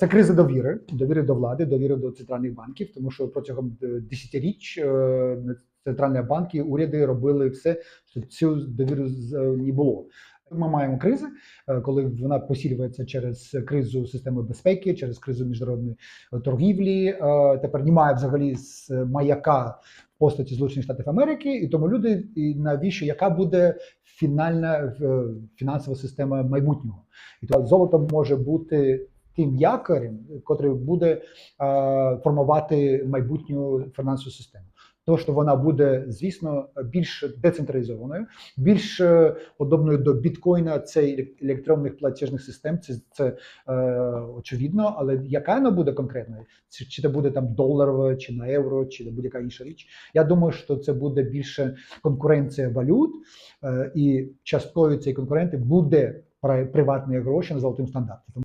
Це криза довіри, довіри до влади, довіри до центральних банків, тому що протягом е, десятиріч е, центральні банки, уряди робили все, щоб цю довіру е, не було. Ми маємо кризи, коли вона посилюється через кризу системи безпеки, через кризу міжнародної торгівлі. Тепер немає взагалі маяка в постаті Сполучених Штатів Америки, і тому люди і навіщо яка буде фінальна фінансова система майбутнього? І то золото може бути тим якорем, котрий буде е, формувати майбутню фінансову систему. То, що вона буде, звісно, більш децентралізованою, більш е, подобною до біткоїна, це електронних платіжних систем. Це, це е, очевидно, але яка вона буде конкретною? Чи, чи це буде там доларова, чи на євро, чи будь-яка інша річ? Я думаю, що це буде більше конкуренція валют, е, і частковою цієї конкуренти буде при- приватні гроші на золотим стандартом.